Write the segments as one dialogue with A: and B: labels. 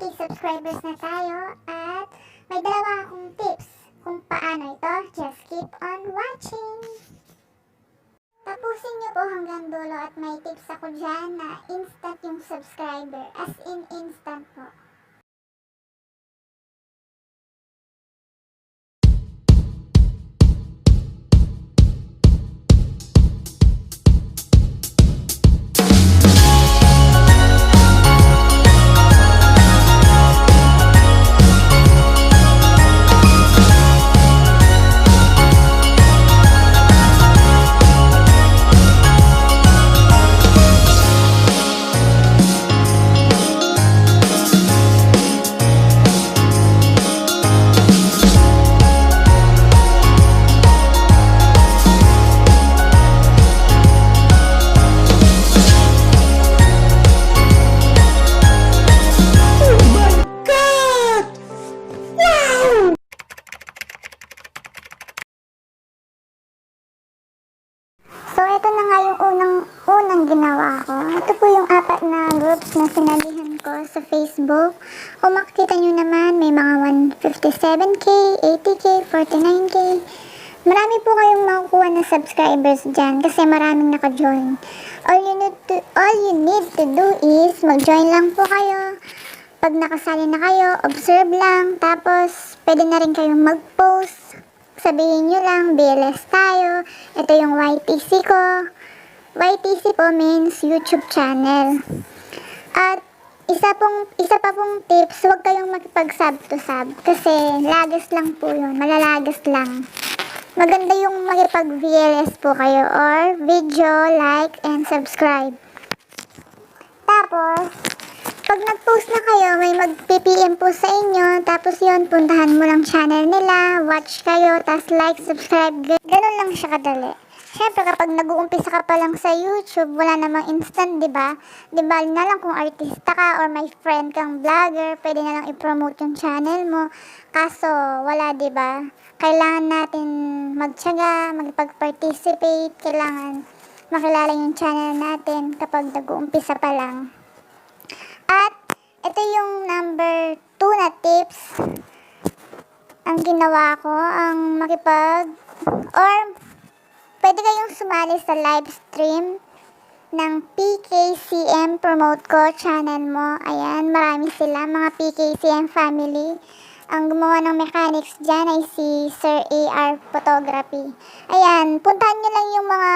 A: subscribers na tayo at may dalawa akong tips kung paano ito. Just keep on watching! Tapusin niyo po hanggang dulo at may tips ako dyan na instant yung subscriber. As in instant po. Nga yung unang, unang ginawa ko. Ito po yung apat na groups na sinabihan ko sa Facebook. Kung makikita nyo naman, may mga 157k, 80k, 49k. Marami po kayong makukuha na subscribers dyan kasi maraming naka-join. All you need to, all you need to do is mag-join lang po kayo. Pag nakasali na kayo, observe lang. Tapos, pwede na rin kayong mag-post sabihin nyo lang, BLS tayo. Ito yung YTC ko. YTC po means YouTube channel. At isa pong isa pa pong tips, huwag kayong makipag-sub to sub kasi lagas lang po yun, malalagas lang. Maganda yung makipag-VLS po kayo or video, like, and subscribe. Tapos, pag nag-post na kayo, may mag-PPM po sa inyo. Tapos yun, puntahan mo lang channel nila, watch kayo, tapos like, subscribe. Gan- Ganun lang siya kadali. Siyempre, kapag nag-uumpisa ka pa lang sa YouTube, wala namang instant, di ba? Di ba, na lang kung artista ka or may friend kang vlogger, pwede na lang i-promote yung channel mo. Kaso, wala, di ba? Kailangan natin magtyaga, magpag-participate, kailangan makilala yung channel natin kapag nag-uumpisa pa lang. At ito yung number 2 na tips. Ang ginawa ko, ang makipag or pwede kayong sumali sa live stream ng PKCM Promote Ko channel mo. Ayan, marami sila, mga PKCM family. Ang gumawa ng mechanics dyan ay si Sir AR Photography. Ayan, puntahan nyo lang yung mga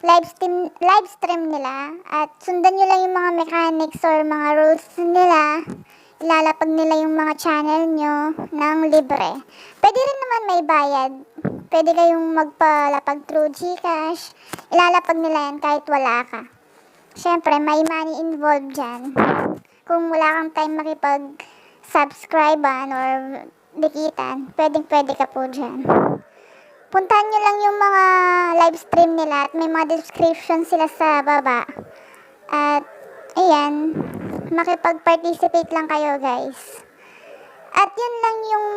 A: live stream, live stream nila at sundan nyo lang yung mga mechanics or mga rules nila. Ilalapag nila yung mga channel nyo ng libre. Pwede rin naman may bayad. Pwede kayong magpalapag through Gcash. Ilalapag nila yan kahit wala ka. Siyempre, may money involved dyan. Kung wala kang time makipag-subscribean or dikitan, pwedeng pwede ka po dyan puntahan nyo lang yung mga live stream nila at may mga description sila sa baba. At, ayan, makipag-participate lang kayo guys. At yun lang yung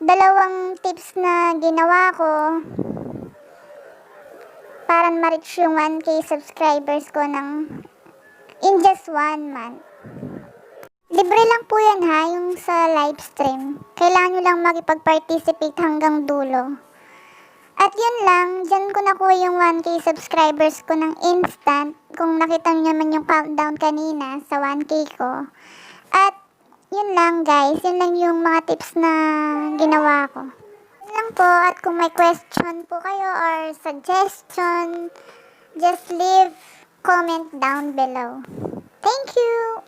A: dalawang tips na ginawa ko para ma-reach yung 1k subscribers ko ng in just one month. Libre lang po yan ha, yung sa live stream. Kailangan nyo lang makipag-participate hanggang dulo. At yun lang, dyan ko nakuha yung 1k subscribers ko ng instant. Kung nakita nyo naman yung countdown kanina sa 1k ko. At yun lang guys, yun lang yung mga tips na ginawa ko. Yun lang po, at kung may question po kayo or suggestion, just leave comment down below. Thank you!